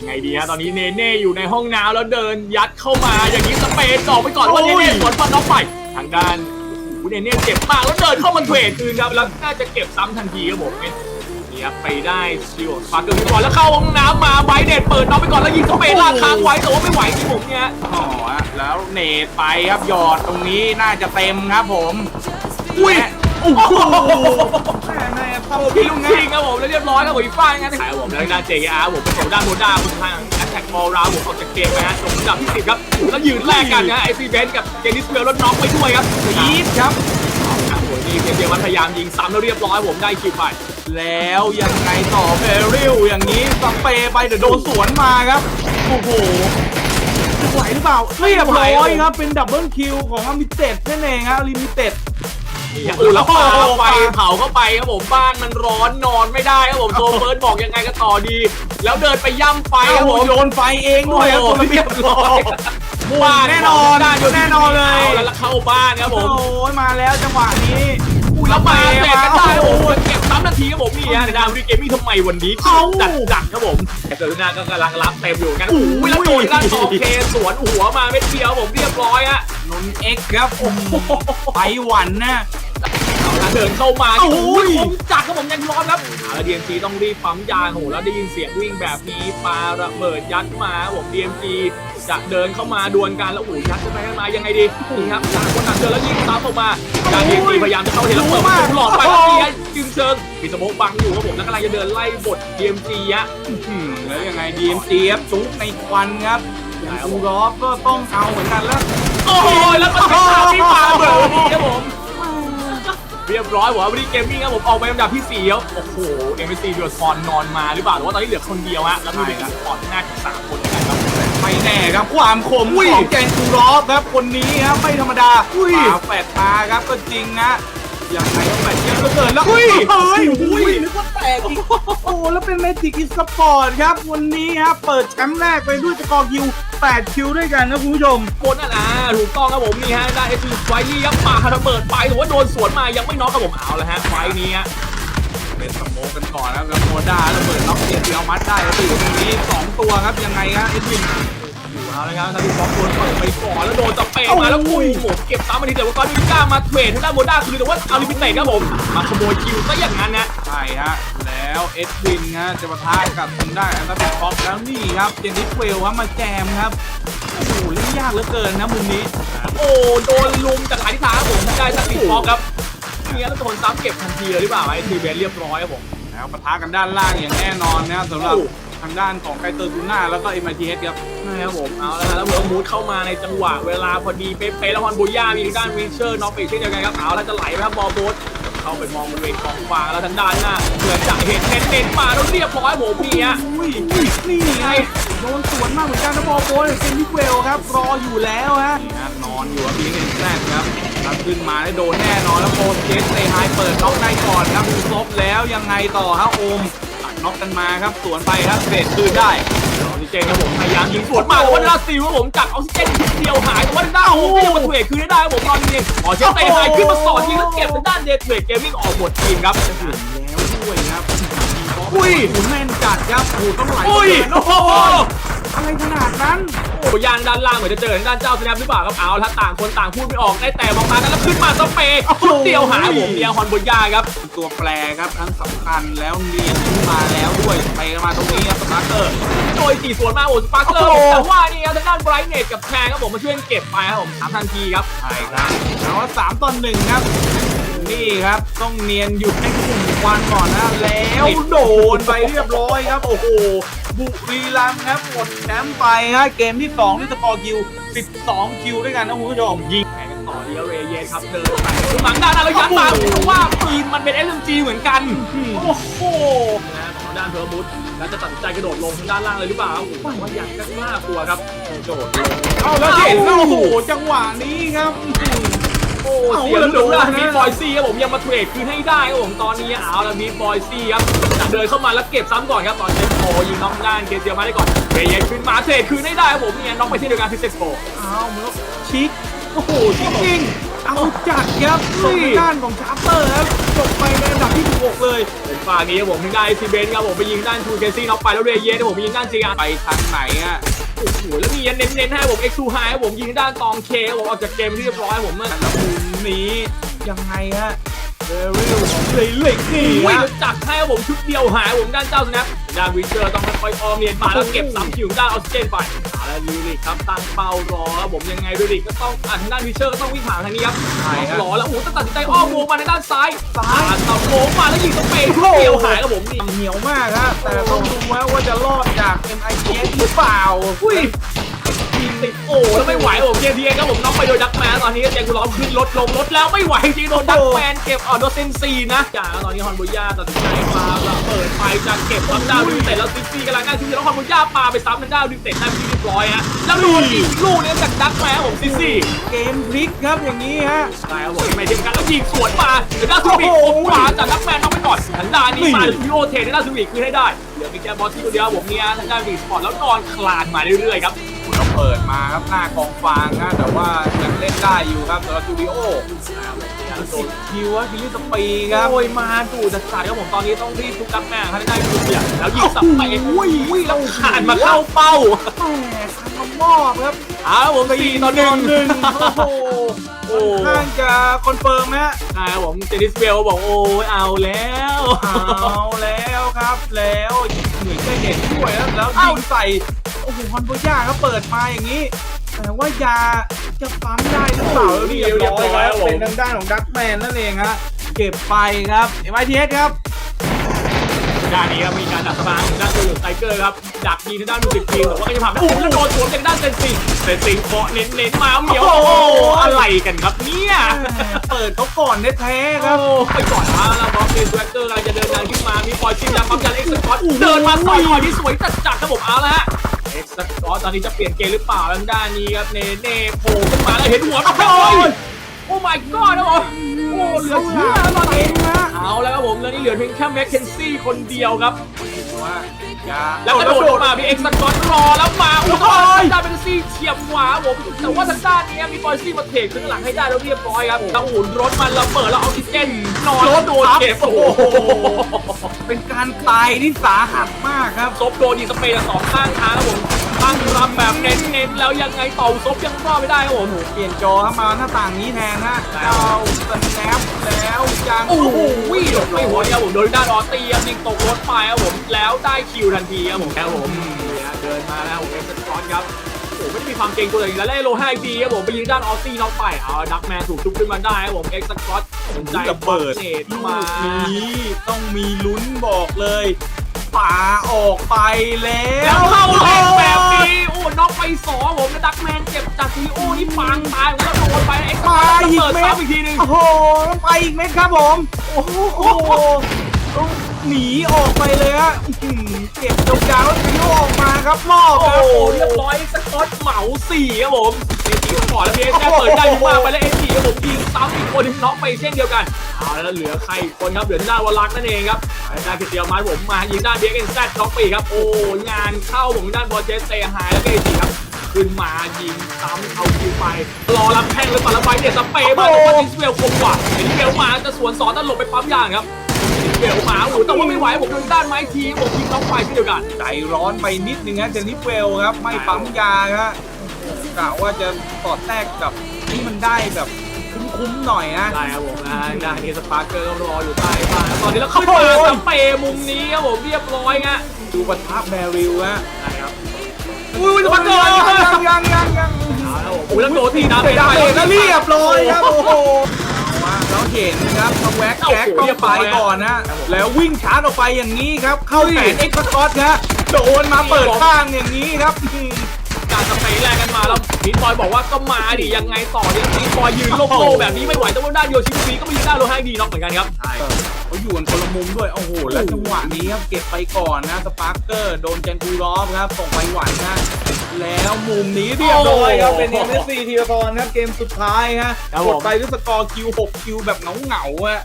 ยังไงดีฮะตอนนี้เนเน่อยู่ในห้องน้ำแล้วเดินยัดเข้ามาอย่างนี้สเปนออกไปก่อนว่าเนเน่สวนฟันน้องไปทางด้านโอ้โหเนเน่เจ็บมากแล้วเดินเข้ามาเทรดคืนครับแล้วน่าจะเก็บซ้ำทันทีครับผมนี่ครับไปได้ชิวฟาเกอร์ไปก่อนแล้วเข้าห้องน้ำมาไบเน็ตเปิดน้องไปก่อนแล้วยิงสเปนลากค้างไว้แต่ว่าไม่ไหวจริงผมเนี่ยอ๋อฮะแล้วเนตไปครับหยอดตรงนี้น่าจะเต็มครับผมอุ้ย โอ้โหแม่แม่เข้าพี่พี่ลุงงชิงครับผมแล้วเรียบร้อยครับผมอีกฝ้ายงั้นนะครับผมแล้วด้านเจอาร์ผมเป็นของด้านโมด้าคนทางแอตแทกบอลราวผมออกจากเกมไปฮะจบอันดับที่สิบครับแล้วยืนแลกกันนะไอซีเบนกับเจนิสเวลแล้วน็อกไปด้วยครับยีดครับครับผมนี่เจมส์มันพยายามยิงซ้ำแล้วเรียบร้อยผมได้คิวไปแล้วยังไงต่อเบริลอย่างนี้สเปย์ไปเดี๋ยวโดนสวนมาครับโอ้โหไหวหรือเปล่าเรียบร้อยครับเป็นดับเบิลคิวของอมิเต็ดนั่นเองครับลิมิเต็ด นี่ครับแล้วปาไฟเผาเข้าไปครับผมบ้านมันร้อนนอนไม่ได้ครับผมโซเฟิร์สบอกยังไงก็ต่อดี แล้วเดินไปย่ำไฟคไอ้รับโหผมโยนไฟเองด้วยครับโอ้ตัวโหเรียบร้อยบ้านแน่นอนด้านอยู่แน่นอนเลยอาแล้วเข้าบ้านครับผมโอ้ยมาแล้วจังหวะนี้แล้วมาเสร็จกันได้โอ้โหโอ้ยเก็บซ้ำนาทีครับผมนี่ฮะในดาวรีเกมมิ่งทำไมวันนี้เอ้าจัดจัดครับผมแต่เกิดหน้าก็กำลังรับเต็มอยู่กันโอ้ยแล้วโดนด้านต่อเคสวนหัวมาเม็ดเดียวผมเรียบร้อยฮะนนเอ็กซ์ครับโอ้โหไปหวันนะ เอาละเดินเข้ามาโอ้โอ้ยยคมจัดครับผมยังร้อนครับแล้วดีเอ็มจีต้องรีบปั๊มยาโอ้โหแล้วได้ยินเสียงวิ่งแบบนี้ปาระเบิดยัดมาครับผมดีเอ็มจีจะเดินเข้ามาดวลกันแล้วโอ้โหยัดเข้าไปเข้ามายังไงดีนี่ครับต่างคนต่างเดินแล้วยิงตามออกมาการดีเอ็มจีพยายามจะเข้าเทแล้วเปิดประตูหลอกไปแล้วนี่ฮะจึงเชิงมีสโมกบังอยู่ครับผมแล้วกำลังจะเดินไล่บทดีเอ็มจีฮะอืมแล้วยังไง DMC ครับจุกในควันครับอูรอฟก็ต้องเอาเหมือนกันแล้วโอ้โหแล้วก็เป็นทางที่มาเบอร์นี้ครับผม เรียบร้อยหัววันนี้เกมมิ่งครับผมออกไปลำดับที่สี่แล้วโอ้โหเอ็มซีเดือดคอนนอนมาหรือเปล่าหรือว่าตอนนี้เหลือคนเดียวฮะแล้วมีเด็กคอนหน้าถึงสามคนด้วยกันครับไม่แน่ครับความคมอุ้ยของแกนอูรอฟครับคนนี้ครับไม่ธรรมดาอุ้ยฝาแฝดมาครับก็จริงนะยังไงก็แฝด เยอะเหลือเกินแล้วอุ้ยเฮ้ยอุ้อุ้ยยนึกว่าแตกอีกโอ้แล้วเป็นเมจิกอีสปอร์ตครับวันนี้ครับเปิดแชมป์แรกไปด้วยสกอร์คิว 8 คิวด้วยกันนะคุณผู้ชมบนน่ะนะถูกต้องครับผมนี่ฮะได้เอฟซีไฟลี่ครับปาระเบิดไปหรือว่าโดนสวนมายังไม่น็อกครับผมเอาละฮะไฟนี้ฮะเป็นสโมกกันก่อนนะครับแล้วโมด้าระเบิดน็อกเดียวเดียวมัดได้แล้วอยู่ตรงนี้สองตัวครับยังไงครับเอ็ดวิน อยู่เอาละครับทางที่ฟ็อกโดนเปิดไปก่อนแล้วโดนจะเปมาแล้วคุยผมเก็บซ้ำมาทีเดียวว่าก้อนมิก้ามาเทรดทางด้านโมด้าคือแต่ว่าเอาลิมิเต็ดครับผมมาขโมยคิวซะอย่างนั้นนะใช่ฮะแล้วเอ็ดวินฮะจะปะทะกับทางด้านแอนตาเบคอกแล้วนี่ครับเจนนิสเวลครับมาแจมครับโอ้โหเล่นยากเหลือเกินนะมุมนี้ โอ้โดนลุมจากหลายทิศทางครับผมทางได้ทักติฟอกครับเนี่ยแล้วโดนซ้ำเก็บทันทีเลยหรือเปล่าไอ้ทีเบนเรียบร้อยครับผมแล้วปะทะกันด้านล่างอย่างแน่นอนนะครับสำหรับโอ้ ทางด้านของไกเตอร์ตูน่าแล้วก็เอ็มไอทีเอสครับนะครับผมเอาละครับแล้วเวิร์มูดเข้ามาในจังหวะเวลาพอดีเป๊ะๆแล้วฮอนบูย่ามีทางด้านวินเชอร์น็อกไปเช่นเดียวกันครับเอาแล้วจะไหลไปครับบอลโบสเข้าไปมองบริเวณกองฟางแล้วทางด้านหน้าเหมือนจะเห็นเน้นๆมาแล้วเรียบร้อยผมนี่ฮะอุ้ยนี่ไงโดนสวนมากเหมือนกันนะบอลโบยเจนนิสเวลครับรออยู่แล้วฮะนี่ฮะนอนอยู่ครับบีเอ็นแซดครับถ้าขึ้นมาได้โดนแน่นอนแล้วโปรเจสเตไฮเปิดล็อกได้ก่อนครับดูซบแล้วยังไงต่อครับโอมตัด น็อกกันมาครับสวนไปครับเบรดคืนได้ออกซิเจนครับผมพยายามยิงสวนมาแต่ว่าด้านซิลครับผมจากออกซิเจนนิดเดียวหายแต่ว่าด้านโอ้ก็ยังมาเทรดคืนได้ได้ครับผมตอนนี้อ๋อเชสเตย์หายขึ้นมาสอดยิงแล้วเก็บทางด้านเดทเทรดเกมมิ่งออกหมดทีมครับแล้วด้วยครับอุ้ยโโหแม่นจัดครับโอ้โหต้องไหลอุ้ยโอ้โอ้โหโหอะไรขนาดนั้น โอ้ยางด้านล่างเหมือนจะเจอทางด้านเจ้าสแนปหรือเปล่าครับเอาละต่างคนต่างพูดไม่ออกได้แต่มองตากันแล้วขึ้นมาสเปย์ชุดเดียวหายผมเดียวฮอนบุญญาครับ ตัวแปรครับทั้งสำคัญแล้วเนียนขึ้นมาแล้วด้วยไปมาตรงนี้ครับสตาร์เตอร์โดยจีสวนมาโอ้สปาร์เกอโอ้ร์โหแต่ว่านี่ครับทางด้านไบรท์เนตกับแทงครับผมมาช่วยกันเก็บไปครับผมสามทันทีครับใช่ครับเอาว่าสามต่อหนึ่งครับนี่ครับ ต้องเนียนอยู่ในกลุ่มควันก่อนนะแล้วโดนไปเรียบร้อยครับ โอ้โห บุรีรัมย์ครับหมดแชมป์ไปฮะเกมที่2ที่สกอร์คิว 12 คิวด้วยกันนะคุณผู้ชมยิงแข่งกันต่อเดียวเรเยครับเดินไปคือหลังด้านนั้นแล้วยัดมาเพราะว่าปืนมันเป็น SMG เหมือนกัน โอ้โหนะของด้านเพอร์บุตแล้วจะตัดใจกระโดดลงทางด้านล่างเลยหรือเปล่าว่าอย่ากจะกล้ากลัวครับโดดเอาแล้วเห็นแล้วโอ้โหจังหวะนี้ครับ โอ้เสียแล้วดูนะมีบอยซี่ครับผมยังมาเทรดคืนให้ได้ครับผมตอนนี้เอาแล้วมีบอยซี่ครับจะเดินเข้ามาแล้วเก็บซ้ำก่อนครับตอนเซตโฟยิงน้องด้านเกเซียมาได้ก่อนเรเยนขึ้นมาเทรดคืนให้ได้ครับผมเนี่ยน้องไปที่เดียวกันที่เซตโฟเอาเหมือนชิคโอ้โหจริงเอาจัดครับส่งทางด้านของชาร์เปอร์ครับจบไปในอันดับที่16เลยเป็นฝั่งนี้ครับผมทางด้านซีเบนครับผมไปยิงด้านทูเคซี่น็อกไปแล้วเรเยนครับผมไปยิงด้านจีอาร์ไปทางไหนอะ โอ้โหแล้วมีเน้นๆให้ผมเอ็กซ์ทูไฮครับผมยิงด้านตองเคครับผมออกจากเกมที่เรียบร้อยผมเมื่อแล้วมุมนี้ยังไงฮะเบริลเลยเล็กนี่โอ้ยฮะแล้วจัดให้ครับผมชุดเดียวหายผมด้านเจ้าสแนปด้านวิเชอร์ต้องค่อยๆออมเนียนมาแล้วเก็บสามคิวด้านออกซิเจนไป เอาแล้วลิลิกครับตั้งเป้ารอครับผมยังไงลิลิกก็ต้องอะทางด้านวิเชอร์ก็ต้องวิ่งผ่านทางนี้ครับใช่ครับรอแล้วโอ้โหต้องตัดสินใจอ้อมวงมาในด้านซ้ายซ้ายตะโมงมาแล้วยิงสเปรย์ชุดเดียวหายครับผมนี่ เหนียวมากฮะแต่ต้องดูว่าว่าจะรอดจาก MITS หรือเปล่า อุ้ย ยิงติดโอ้แล้วไม่ไหวครับผมเทีเครับผมน็อกไปโดยดักแมนตอนนี้เจงกูร้องขึ้นรถลงรถแล้วไม่ไหวจริงโดนดักแมนเก็บเออโดนเซนซีนะจากตอนนี้ฮอนบุย่าตัดสินใจมาแล้วเปิดไฟจะเก็บทังดาวดิเตะแล้วซิซี่กำลังนั่งชิวๆแล้วฮอนบุย่าปาไปซ้ำทังดาวดิเตะได้ที่เรียบร้อยฮะแล้วโดนอีกลูกนึงจากดักแมนผมซิซี่เกมพลิกครับอย่างนี้ฮะใช่ครับผมไม่เทียมกันแล้วยิงสวนมาเดี๋ยวด้านซูบิโอ้ขวาจากดักแมนน็อกไปก่อนทางด้านนี้มาพิโอเทนด้านซูบิคือให้ได้เหลือมีแค่บอสที่เดียวผมเนี่ยทางด้านบีสปอร์ตแล้วนอนคลานมาเรื่อยๆครับ ก็เปิดมาครับหน้ากองฟางนะแต่ว่ายังเล่นได้อยู่ครับสำหรับจูริโอสิบคิวอะคิลิสปีครับโอ้ยมาดูจัดจัดครับผมตอนนี้ต้องรีบทุกดักแมนให้ได้ทุกอย่างแล้วยิงสับไปอุ้ยอุ้ยแล้วขาดมาเข้าเป้าแหมคันมามอบครับอ้าวผมสี่ต่อหนึ่งหนึ่งโอ้โหโอ้ค่อนข้างจะคอนเฟิร์มฮะใช่ครับผมเจนิสเบลบอกโอ้ยเอาแล้วเอาแล้วครับแล้วเหมือนจะเห็นด้วยแล้วแล้วยิงใส่ โอ้โหฮอนโบย่าก็เปิดมาอย่างนี้ แต่ว่ายาจะปั๊มได้หรือเปล่าเรียบร้อยครับเป็นทางด้านของดักแมนนั่นเองฮะเก็บไปครับเอ็มไอทีเอสครับด้านนี้ครับมีการดักสมางด้านตัวไทเกอร์ครับดักยิงทางด้านมิวสิกทีมแต่ว่าก็จะผ่านไปโอ้โหแล้วโดนสวนจากด้านเซนซิงเซนซิงเคาะเน้นๆมาเหมียวโอ้โอ้โหโหอะไรกันครับเนี่ยเปิดเขาก่อนแท้ๆคครัรับบไปก่อนมาแล้วบอสเดนแวกเกอร์กำลังจะเดินทางขึ้นมามีฟอยชิมยางปั๊มยางเอ็กซ์สกอตเดินมาต่อยต่อยที่สวยจัดจัดๆครับผมเอาละฮะเอ็กซ์ สกอตตอนนี้จะเปลี่ยนเกมหรือเปล่าทางด้านนี้ครับเนเน่โผล่ขึ้นมาแล้วเห็นหัวโอ้ยโอ้ my god นะผมโอ้เหลือเชื่อแล้วตอนนี้ฮะเอาแล้วครับผมแล้วนี่เหลือเพียงแค่แม็กเคนซี่คนเดียวครับว่ายาแล้วกระโดดลงมามีเอ็กซ์สกอตรอแล้วมาโอ้โหทางด้านเป็นซี่เฉียบขวาผมแต่ว่าทางด้านนี้มีฟอยซี่มาเทคขึ้นหลังให้ได้แล้วเรียบร้อยครับแล้วอุ่นรถมันระเบิดแล้วออกซิเจนนอนแล้วโดนเก็บโอ้โหเป็นการตายที่สาหัสมากครับซบโดนยิงสเปรย์จากสองข้างทางครับผม ตั้งรับแบบเน้นๆแล้วยังไงต่อซบยังรอดไม่ได้ครับผมเปลี่ยนจอเข้ามาหน้าต่างนี้แทนฮะเจ้าสแนปแล้วยังโอ้โหวิ่งหลบไม่หัวเนี่ยผมโดนด้านออสเตียยิงตกรถไปครับผมแล้วได้คิวทันทีครับผมครับผมเนี่ยเดินมาแล้วผมเอ็กซ์สกอตครับโอ้โหไม่ได้มีความเก่งตัวเลยแล้วเล่โลให้ดีครับผมไปยิงด้านออสซี่น็อกไปเอาดักแมนถูกชุบขึ้นมาได้ครับผมเอ็กซ์สกอตสนใจระเบิดเนตลูมากนี้ต้องมีลุ้นบอกเลย ป่าออกไปแล้วแล้วเข้าแรงแบบนี้ โอ้น็อกไปสองผมแล้วดักแมนเจ็บจากทีโอนี่ปางตายผมแล้วโดนไปเอ็กซ์สกอตระเบิดซ้ำอีกทีหนึง โอ้โหต้องไปอีกเม็ดครับผม โอ้โหต้องหนีออกไปเลยฮะอื้อหือเก็บยาวๆแล้วทิ้งออกมา ครับมอบโอ้ครับโหเรียบร้อยสกอตเหมาสี่ครับผมเอทีก่อนแล้วพีเอสเปิดได้ยิงมาไปแล้วเอทีครับผมยิงซ้ำอีกคนหนึงน็อกไปเช่นเดียวกันเอาแล้วเหลือใครอีกคนครับเหลือที่ด้านวอลลักนั่นเองครับได้เพียงเดียวมาผมมายิงด้านเบียกเอ็นแซดน็อกไปอีกครับ โอ้งานเข้าผมด้านบอลเจสเตย์ไฮแล้วก็เอทีครับขึ้นมายิงซ้ำเอาคิวไปรอรับแทงหรือเปล่าแล้วไปเนี่ยสเปย์มาแต่ว่าดิสเวลคมกว่าเห็นเบลมาจะสวนสอนตลบไปปั๊มยางครับ ดิสเวลมาโอ้โหแต่ว่าไม่ไหวผมโดนด้านไม้ทีผมยิงน็อกไปเช่นเดียวกันใจร้อนไปนิดนึงฮะเจนนิฟเวลครับ ไม่ปั๊มยาครับกะว่าจะตอดแทรกกับที่มันได้แบบคุ้มๆหน่อยนะได้ครับผมนะด้านนี้สปาร์เกอร์ก็รออยู่ใต้บ้านตอนนี้แล้วขึ้นมาสเปย์มุมนี้ครับผมเรียบร้อยฮะดูปะทะแบริลฮะได้ครับอุ้ยสปาร์เกอร์ยังยังยังยังโอ้ยแล้วโดนทีนะไปได้แล้วเรียบร้อยครับโอ้โหมาแล้ว เห็นครับสแว็กแจ็คต้องไปก่อนนะแล้ววิ่งชาร์จออกไปอย่างนี้ครับ เข้าแขนเอ็กซ์สกอตนะโดนมาเปิดข้างอย่างนี้ครับ การสเปย์แรงกันมาแล้วพีทบอยบอกว่าก็มาดิยังไงต่อเนี่ยพีทบอยยืนโลโก้แบบนี้ไม่ไหวแต่ว่าด้านโยชิฟีก็มีด้านโลให้ดีน็อกเหมือนกันครับเขาอยู่กันคนละมุมด้วยโอ้โหแล้วจังหวะนี้ครับเก็บไปก่อนนะสปาร์เกอร์โดนเจนทูรอฟครับส่งไปหวันนะแล้วมุมนี้เรียบร้อยครับเป็น MSC ทีละตอนครับเกมสุดท้ายฮะครับกผมดไปด้วยสกอร์คิว6คิวแบบเหงาเหงาๆฮะ